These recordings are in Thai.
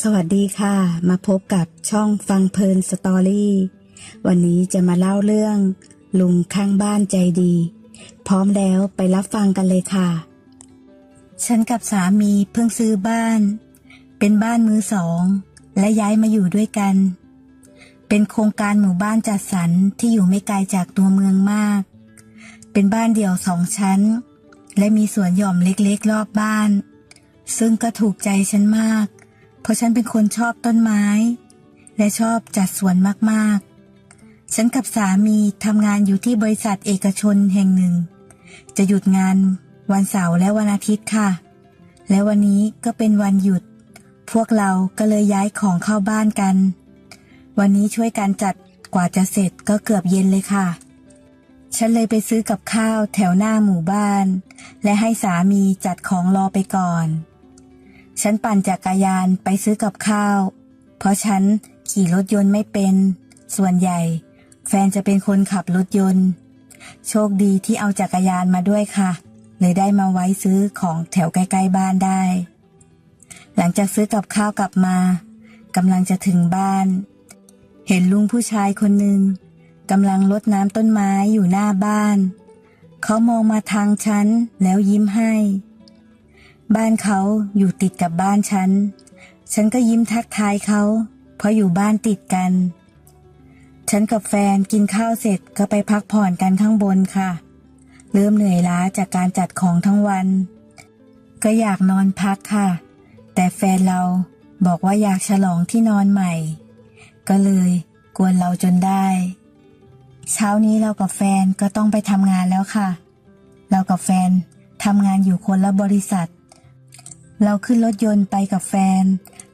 สวัสดีค่ะ มาพบกับช่องฟังเพลินสตอรี่ วันนี้จะมาเล่าเรื่อง ลุงข้างบ้านใจดี พร้อมแล้วไปรับฟังกันเลยค่ะ ฉันกับสามีเพิ่งซื้อบ้าน เป็นบ้านมือสอง และย้ายมาอยู่ด้วยกัน เป็นโครงการหมู่บ้านจัดสรรที่อยู่ไม่ไกลจากตัวเมืองมาก เป็นบ้านเดี่ยวสองชั้น และมีสวนหย่อมเล็กๆ รอบบ้าน ซึ่งก็ถูกใจฉันมาก เพราะฉันเป็นคนชอบต้นไม้ และชอบจัดสวนมากๆ ฉันกับสามีทำงานอยู่ที่บริษัทเอกชนแห่งหนึ่ง จะหยุดงานวันเสาร์และวันอาทิตย์ค่ะ และวันนี้ก็เป็นวันหยุด พวกเราก็เลยย้ายของเข้าบ้านกัน วันนี้ช่วยกันจัดกว่าจะเสร็จก็เกือบเย็นเลยค่ะ ฉันเลยไปซื้อกับข้าวแถวหน้าหมู่บ้าน และให้สามีจัดของรอไปก่อน ฉันปั่นจักรยานไปซื้อกับข้าว เพราะฉันขี่รถยนต์ไม่เป็น ส่วนใหญ่ แฟนจะเป็นคนขับรถยนต์ โชคดีที่เอาจักรยานมาด้วยค่ะเลยได้มาไว้ซื้อของแถวใกล้ๆบ้านได้ หลังจากซื้อกับข้าวกลับมากำลังจะถึงบ้าน เห็นลุงผู้ชายคนหนึ่งกำลังรดน้ำต้นไม้อยู่หน้าบ้าน เขามองมาทางฉันแล้วยิ้มให้ บ้านเขาอยู่ติดกับบ้านฉัน ฉันก็ยิ้มทักทายเขา เพราะอยู่บ้านติดกัน ฉันกับแฟนกินข้าวเสร็จก็ไปพักผ่อนกันข้างบนค่ะ เริ่มเหนื่อยล้าจากการจัดของทั้งวัน ก็อยากนอนพักค่ะ แต่แฟนเราบอกว่าอยากฉลองที่นอนใหม่ ก็เลยกวนเราจนได้ เช้านี้เรากับแฟนก็ต้องไปทำงานแล้วค่ะ เรากับแฟนทำงานอยู่คนละบริษัท เราขึ้นรถยนต์ไปกับแฟน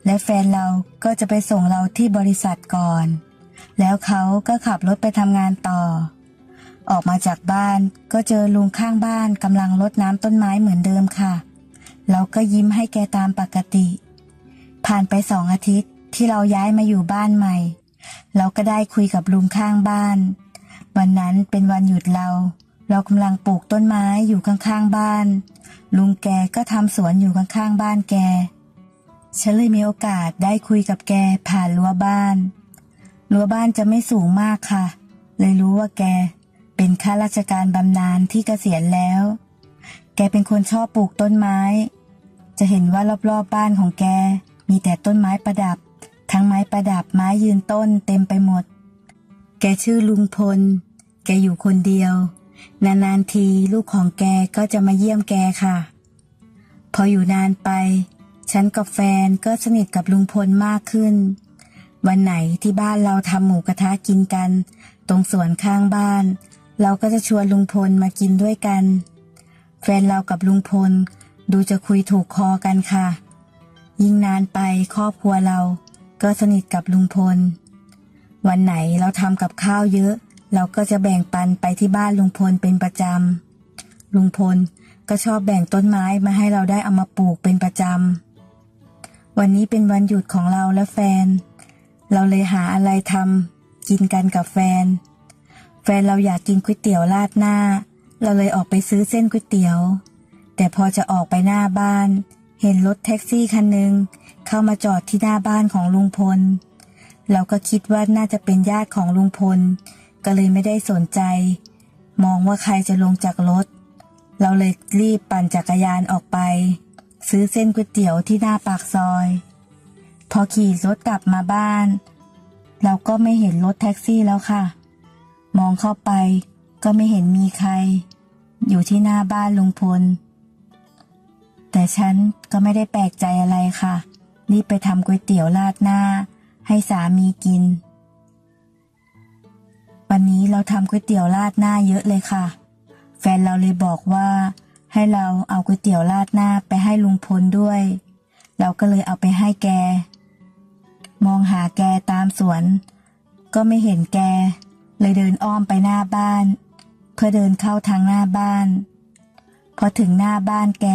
และแฟนเราก็จะไปส่งเราที่บริษัทก่อน แล้วเขาก็ขับรถไปทำงานต่อ ออกมาจากบ้านก็เจอลุงข้างบ้านกำลังรดน้ำต้นไม้เหมือนเดิมค่ะ เราก็ยิ้มให้แกตามปกติ ผ่านไปสองอาทิตย์ที่เราย้ายมาอยู่บ้านใหม่ เราก็ได้คุยกับลุงข้างบ้าน วันนั้นเป็นวันหยุดเรา เรากำลังปลูกต้นไม้อยู่ข้างๆบ้าน ลุงแกก็ทำสวนอยู่ข้างๆบ้านแก ฉันเลยมีโอกาสได้คุยกับแกผ่านรั้วบ้าน รั้วบ้านจะไม่สูงมากค่ะ เลยรู้ว่าแก เป็นข้าราชการบำนาญที่เกษียณแล้ว แกเป็นคนชอบปลูกต้นไม้ จะเห็นว่ารอบๆบบ้านของแก มีแต่ต้นไม้ประดับ ทั้งไม้ประดับไม้ยืนต้นเต็มไปหมด แกชื่อลุงพล แกอยู่คนเดียว นานๆทีลูกของแกก็จะมาเยี่ยมแกค่ะ พออยู่นานไป ฉันกับแฟนก็สนิทกับลุงพลมากขึ้น วันไหนที่บ้านเราทำหมูกระทะกินกัน ตรงสวนข้างบ้าน เราก็จะชวนลุงพลมากินด้วยกัน แฟนเรากับลุงพลดูจะคุยถูกคอกันค่ะ ยิ่งนานไปครอบครัวเราก็สนิทกับลุงพล วันไหนเราทำกับข้าวเยอะ เราก็จะแบ่งปันไปที่บ้านลุงพลเป็นประจำ ลุงพลก็ชอบแบ่งต้นไม้มาให้เราได้เอามาปลูกเป็นประจำ วันนี้เป็นวันหยุดของเราและแฟน เราเลยหาอะไรทำกินกันกับแฟน แฟนเราอยากกินก๋วยเตี๋ยวราดหน้า เราเลยออกไปซื้อเส้นก๋วยเตี๋ยว แต่พอจะออกไปหน้าบ้าน เห็นรถแท็กซี่คันหนึ่งเข้ามาจอดที่หน้าบ้านของลุงพล เราก็คิดว่าน่าจะเป็นญาติของลุงพล ก็เลยไม่ได้สนใจ มองว่าใครจะลงจากรถ เราเลยรีบปั่นจักรยานออกไป ซื้อเส้นก๋วยเตี๋ยวที่หน้าปากซอย พอขี่รถกลับมาบ้าน เราก็ไม่เห็นรถแท็กซี่แล้วค่ะ มองเข้าไปก็ไม่เห็นมีใคร อยู่ที่หน้าบ้านลุงพล แต่ฉันก็ไม่ได้แปลกใจอะไรค่ะ รีบไปทำก๋วยเตี๋ยวราดหน้า ให้สามีกิน นี้เราทำก๋วยเตี๋ยวราดหน้าเยอะเลยค่ะ แฟนเราเลยบอกว่า ให้เราเอาก๋วยเตี๋ยวราดหน้าไปให้ลุงพลด้วย เราก็เลยเอาไปให้แก มองหาแกตามสวน ก็ไม่เห็นแก เลยเดินอ้อมไปหน้าบ้าน เพื่อเดินเข้าทางหน้าบ้าน พอถึงหน้าบ้านแก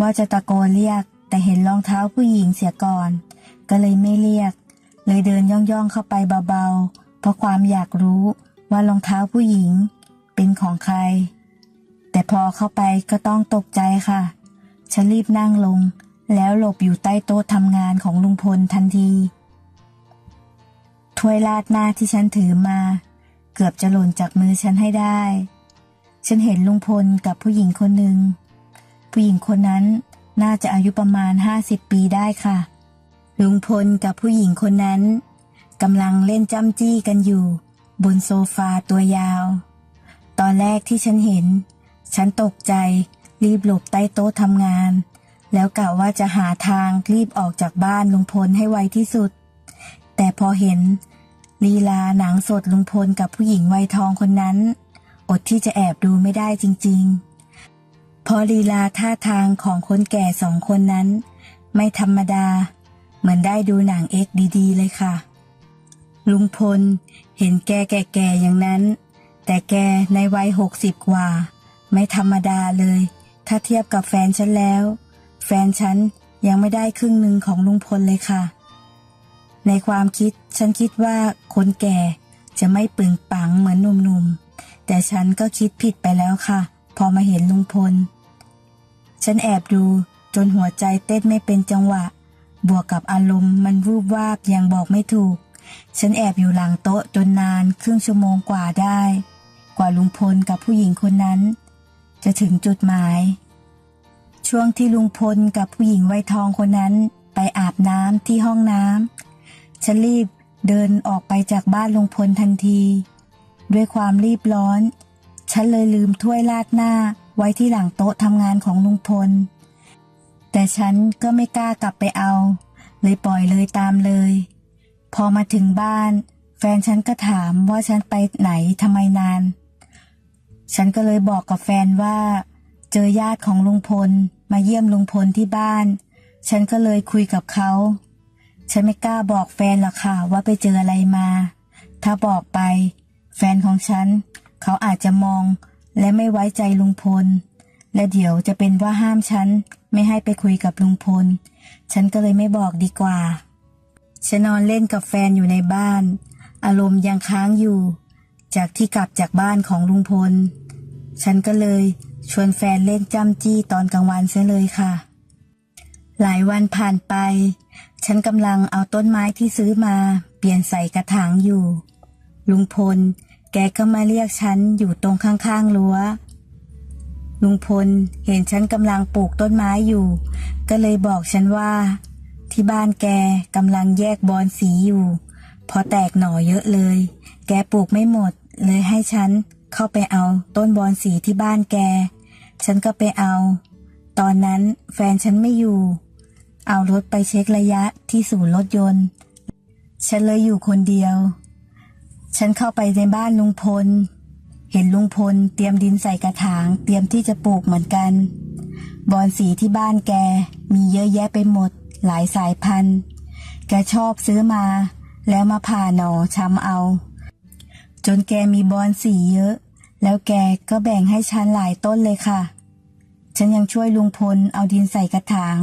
ว่าจะตะโกนเรียก แต่เห็นรองเท้าผู้หญิงเสียก่อน ก็เลยไม่เรียก เลยเดินย่องๆเข้าไปเบาๆ เพราะความอยากรู้ ว่ารองเท้าผู้หญิงเป็นของใคร แต่พอเข้าไปก็ต้องตกใจค่ะ ฉันรีบนั่งลง แล้วหลบอยู่ใต้โต๊ะทำงานของลุงพลทันที ถ้วยราดหน้าที่ฉันถือมา เกือบจะหล่นจากมือฉันให้ได้ ฉันเห็นลุงพลกับผู้หญิงคนหนึ่ง ผู้หญิงคนนั้นน่าจะอายุประมาณห้าสิบปีได้ค่ะ ลุงพลกับผู้หญิงคนนั้นกำลังเล่นจ้ำจี้กันอยู่ บนโซฟาตัวยาว ตอนแรกที่ฉันเห็น ฉันตกใจรีบหลบใต้โต๊ะทำงาน แล้วกะว่าจะหาทางรีบออกจากบ้านลุงพลให้ไวที่สุด แต่พอเห็น ลีลาหนังสดลุงพลกับผู้หญิงวัยทองคนนั้น อดที่จะแอบดูไม่ได้จริง ๆพราะลีลาท่าทางของคนแก่สองคนนั้น ไม่ธรรมดา เหมือนได้ดูหนังเอ็กดีๆเลยค่ะ ลุงพล เห็นแกแก่ๆอย่างนั้น แต่แกในวัยหกสิบกว่า ไม่ธรรมดาเลย ถ้าเทียบกับแฟนฉันแล้ว แฟนฉันยังไม่ได้ครึ่งหนึ่งของลุงพลเลยค่ะ ในความคิดฉันคิดว่าคนแก่จะไม่ปึงปังเหมือนหนุ่มๆ แต่ฉันก็คิดผิดไปแล้วค่ะ พอมาเห็นลุงพล ฉันแอบดูจนหัวใจเต้นไม่เป็นจังหวะ บวกกับอารมณ์มันวูบวาบยังบอกไม่ถูก ฉันแอบอยู่หลังโต๊ะจนนานครึ่งชั่วโมงกว่าได้ กว่าลุงพลกับผู้หญิงคนนั้น จะถึงจุดหมาย ช่วงที่ลุงพลกับผู้หญิงไวทองคนนั้นไปอาบน้ำที่ห้องน้ำฉันรีบเดินออกไปจากบ้านลุงพลทันที ด้วยความรีบร้อน ฉันเลยลืมถ้วยราดหน้าไว้ที่หลังโต๊ะทำงานของลุงพล แต่ฉันก็ไม่กล้ากลับไปเอา เลยปล่อยเลยตามเลย พอมาถึงบ้าน แฟนฉันก็ถามว่าฉันไปไหนทำไมนาน ฉันก็เลยบอกกับแฟนว่า เจอญาติของลุงพลมาเยี่ยมลุงพลที่บ้าน ฉันก็เลยคุยกับเขา ฉันไม่กล้าบอกแฟนหรอกค่ะว่าไปเจออะไรมา ถ้าบอกไป แฟนของฉัน เขาอาจจะมองและไม่ไว้ใจลุงพล และเดี๋ยวจะเป็นว่าห้ามฉัน ไม่ให้ไปคุยกับลุงพล ฉันก็เลยไม่บอกดีกว่า ฉันนอนเล่นกับแฟนอยู่ในบ้าน อารมณ์ยังค้างอยู่ จากที่กลับจากบ้านของลุงพล ฉันก็เลยชวนแฟนเล่นจ้ำจี้ตอนกลางวันเสียเลยค่ะ หลายวันผ่านไป ฉันกำลังเอาต้นไม้ที่ซื้อมาเปลี่ยนใส่กระถางอยู่ ลุงพล แกก็มาเรียกฉันอยู่ตรงข้างๆรั้วลุงพลเห็นฉันกำลังปลูกต้นไม้อยู่ ก็เลยบอกฉันว่า ที่บ้านแกกำลังแยกบอนสีอยู่ พอแตกหน่อเยอะเลย แกปลูกไม่หมด เลยให้ฉันเข้าไปเอาต้นบอนสีที่บ้านแก ฉันก็ไปเอา ตอนนั้นแฟนฉันไม่อยู่ เอารถไปเช็คระยะที่ศูนย์รถยนต์ ฉันเลยอยู่คนเดียว ฉันเข้าไปในบ้านลุงพล เห็นลุงพลเตรียมดินใส่กระถาง เตรียมที่จะปลูกเหมือนกัน บอนสีที่บ้านแกมีเยอะแยะไปหมด หลายสายพันธุ์ แกชอบซื้อมา แล้วมาผ่าหนอช้ำเอา จนแกมีบอนสีเยอะ แล้วแกก็แบ่งให้ฉันหลายต้นเลยค่ะ ฉันยังช่วยลุงพลเอาดินใส่กระถาง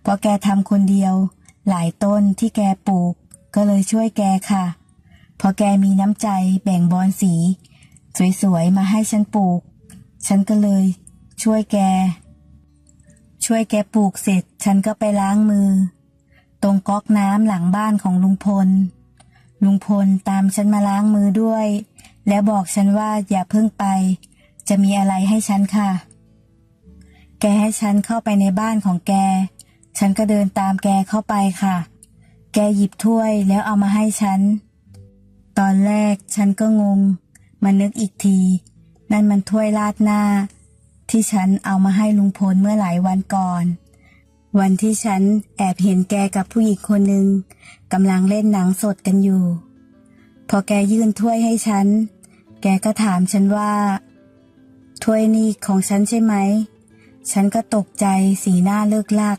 เพราะแกทำคนเดียว หลายต้นที่แกปลูก ก็เลยช่วยแกค่ะ พอแกมีน้ำใจแบ่งบอนสี สวยๆมาให้ฉันปลูก ฉันก็เลยช่วยแก ช่วยแกปลูกเสร็จฉันก็ไปล้างมือ ตรงก๊อกน้ำหลังบ้านของลุงพล ลุงพลตามฉันมาล้างมือด้วย แล้วบอกฉันว่าอย่าเพิ่งไป จะมีอะไรให้ฉันค่ะ แกให้ฉันเข้าไปในบ้านของแก ฉันก็เดินตามแกเข้าไปค่ะ แกหยิบถ้วยแล้วเอามาให้ฉัน ตอนแรกฉันก็งง มานึกอีกที นั่นมันถ้วยราดหน้า ที่ฉันเอามาให้ลุงพลเมื่อหลายวันก่อน วันที่ฉันแอบเห็นแกกับผู้หญิงคนหนึ่งกำลังเล่นหนังสดกันอยู่ พอแกยื่นถ้วยให้ฉัน แกก็ถามฉันว่า ถ้วยนี้ของฉันใช่ไหม ฉันก็ตกใจสีหน้าเลิกลัก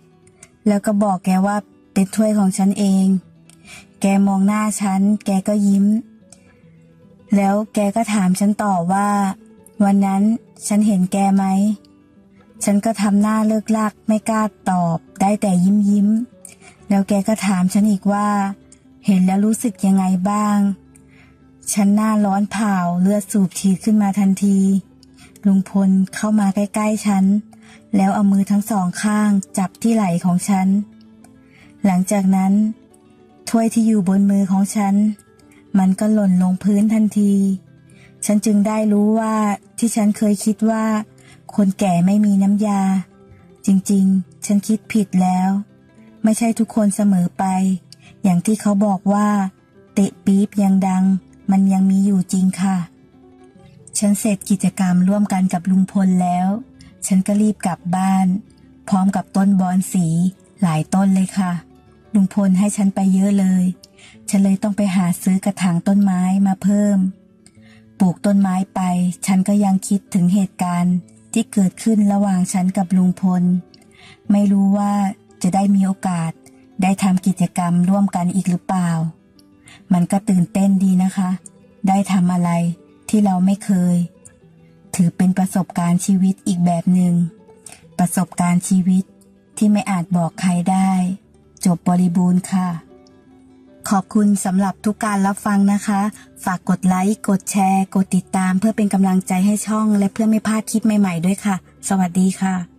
แล้วก็บอกแกว่าเป็นถ้วยของฉันเอง แกมองหน้าฉัน แกก็ยิ้ม แล้วแกก็ถามฉันต่อว่า วันนั้น ฉันเห็นแกไหม ฉันก็ทำหน้าเลิกลักไม่กล้าตอบได้แต่ยิ้มยิ้ม แล้วแกก็ถามฉันอีกว่า เห็นแล้วรู้สึกยังไงบ้าง ฉันหน้าร้อนเผาเลือดสูบฉีดขึ้นมาทันที ลุงพลเข้ามาใกล้ๆฉัน แล้วเอามือทั้งสองข้างจับที่ไหล่ของฉัน หลังจากนั้น ถ้วยที่อยู่บนมือของฉัน มันก็หล่นลงพื้นทันที ฉันจึงได้รู้ว่าที่ฉันเคยคิดว่า คนแก่ไม่มีน้ำยา จริงๆ ฉันคิดผิดแล้ว ไม่ใช่ทุกคนเสมอไป อย่างที่เขาบอกว่า เตะปี๊บยังดัง มันยังมีอยู่จริงค่ะ ฉันเสร็จกิจกรรมร่วมกันกับลุงพลแล้ว ฉันก็รีบกลับบ้าน พร้อมกับต้นบอนสีหลายต้นเลยค่ะ ลุงพลให้ฉันไปเยอะเลย ฉันเลยต้องไปหาซื้อกระถางต้นไม้มาเพิ่ม ปลูกต้นไม้ไป ฉันก็ยังคิดถึงเหตุการณ์ที่เกิดขึ้นระหว่างฉันกับลุงพล ไม่รู้ว่าจะได้มีโอกาสได้ทำกิจกรรมร่วมกันอีกหรือเปล่า มันก็ตื่นเต้นดีนะคะ ได้ทำอะไรที่เราไม่เคย ถือเป็นประสบการณ์ชีวิตอีกแบบหนึ่ง ประสบการณ์ชีวิตที่ไม่อาจบอกใครได้ จบบริบูรณ์ค่ะ ขอบคุณสำหรับทุกการรับฟังนะคะ ฝากกดไลค์ กดแชร์ กดติดตาม เพื่อเป็นกำลังใจให้ช่อง และเพื่อไม่พลาดคลิปใหม่ ๆ ด้วยค่ะ สวัสดีค่ะ